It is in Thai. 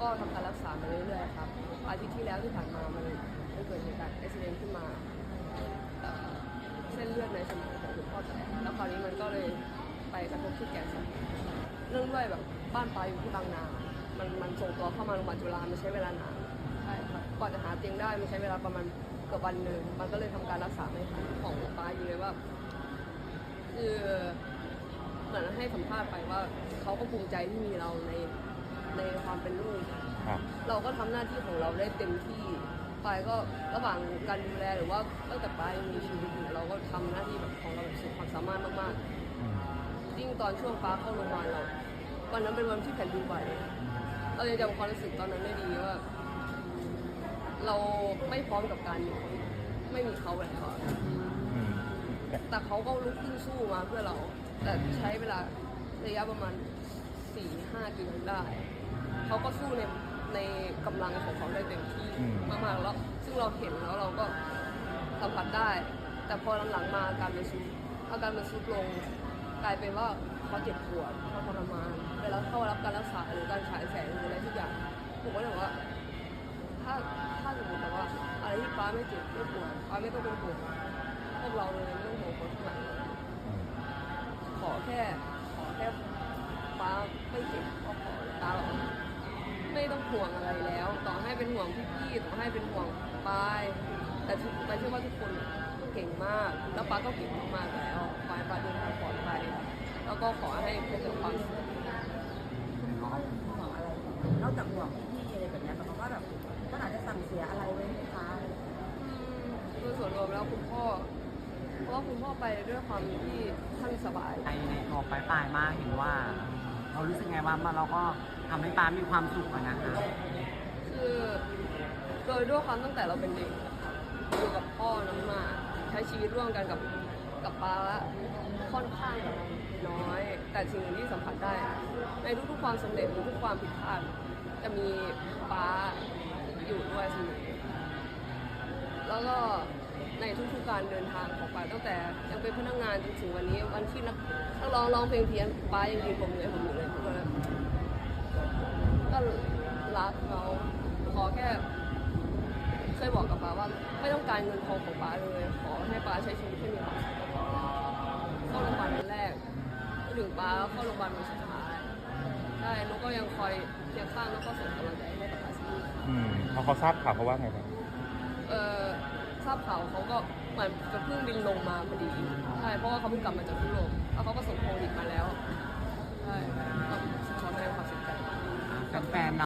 ก็ทำการรักษามาเรื่อยๆครับอาทิตย์ที่แล้วที่ผ่านมามันมันเกิดเหตุการณ์อุบิเหตุขึ้นมาเอ่อเส้นเลือดในสมองของคุณพ่อแตกแล้วคราวนี้มันก็เลยไปกระทบที่แกนสมองเรื่องด้วยแบบบ้านปลายอยู่ที่บางนา มันมันส่งตัวเข้ามาโรงพยาบาลจุฬามันใช้เวลานานใช่ครับกว่าจะหาเตียงได้มันใช้เวลาประมาณเกือบวันหนึ่งมันก็เลยทำการรักษาไม่ทันของปลายอยู่เลยว่า คือเหมือนให้สัมภาษณ์ไปว่าเขาก็ภูมิใจที่มีเราใน ในความเป็นลูกครับเราก็ทำหน้าที่ของเราได้เต็มที่ปายก็ระหว่างการดูแลหรือว่าตั้งแต่ปายยังมีชีวิตอยู่เราก็ทำหน้าที่แบบของเราแบบสุดความสามารถมากอืมๆยิ่งตอนช่วงฟ้าเข้าโรงพยาบาลเราวันนั้นเป็นวันที่แผ่นดินไหวเรายังจำความรู้สึกตอนนั้นได้ดีว่า เราไม่พร้อมกับการอยู่ไม่มีเขาแล้วอะอืมแต่เขาก็ลุกขึ้นสู้มาเพื่อเรา แต่ใช้เวลาระยะประมาณ สี่ห้ากิโลได้ เขาก็สู้ในในกำลังของเขาได้เต็มที่มากๆแล้ว ซึ่งเราเห็นแล้วเราก็สัมผัสได้ แต่พอหลังๆมาอาการมันซุดอาการมันซุดลง กลายเป็นว่าเขาเจ็บปวดเขาทรมานเวลาเข้ารับการรักษาหรือการฉายแสงหรืออะไรทุกอย่างผมก็เลยบอกว่า ถ้าถ้าสมมติแบบว่าอะไรที่ป้าไม่เจ็บไม่ปวดป้าไม่ต้องเป็นห่วงพวกเราเลยไม่ต้องห่วงคนข้างหลังอืมขอแค่ขอแค่ป้า ไม่เจ็บก็พอตาบอกไม่ต้องห่วงอะไรแล้ว ต่อให้เป็นห่วงพี่ๆต่อให้เป็นห่วงปายแต่ทุกปายเชื่อว่าทุกคนเก่งมาก แล้วป้าก็เก่งมากแล้วปายปายเดินทางปลอดภัยแล้วก็ขอให้พบแต่ความสุขคุณพ่อห่วงอะไรนอกจากห่วงพี่ๆอะไรแบบนี้แต่เขาก็แบบก็อาจจะสั่งเสียอะไรไว้ไหมคะอืมโดยส่วนรวมแล้วคุณพ่อเพราะว่าคุณพ่อไปด้วยความที่ท่านสบายในในตัวปลายปลายๆมากเห็นว่า เรารู้สึกไงว่าเราก็ทำให้ป้ามีความสุขอะนะคะคือโดยด้วยความตั้งแต่เราเป็นเด็กอยู่กับพ่อน้องมาใช้ชีวิตร่วมกันกับกับป้าค่อนข้างน้อย แต่สิ่งหนึ่งที่สัมผัสได้ ในทุกๆความสำเร็จหรือทุกความผิดพลาดจะมีป้าอยู่ด้วยเสมอแล้วก็ในทุกๆการเดินทางของป้าตั้งแต่ยังเป็นพนักงานจนถึงวันนี้วันที่นักร้องร้องเพลงเพี้ยนป้ายังยืนผมเลยผมอยู่เล ก็รักเขาขอแค่เคยบอกกับป้าว่า ไม่ต้องการเงินทองของป้าเลย ขอให้ป้าใช้ชีวิตให้มีความสุขก็พอเข้าโรงพยาบาลวันแรกถึงป้าเข้าโรงพยาบาลวันสุดท้ายใช่นุกก็ยังคอยเคียงข้างแล้วก็ส่งกำลังใจให้กับป้าเสมอค่ะอืมพอเขาทราบข่าวเขาว่าไงบ้างเอ่อทราบข่าวเขาก็เหมือนจะเพิ่งบินลงมาพอดีใช่เพราะว่าเขาเพิ่งกลับมาจากยุโรปแล้วเขาก็ส่ง ก็ขอแสดงควา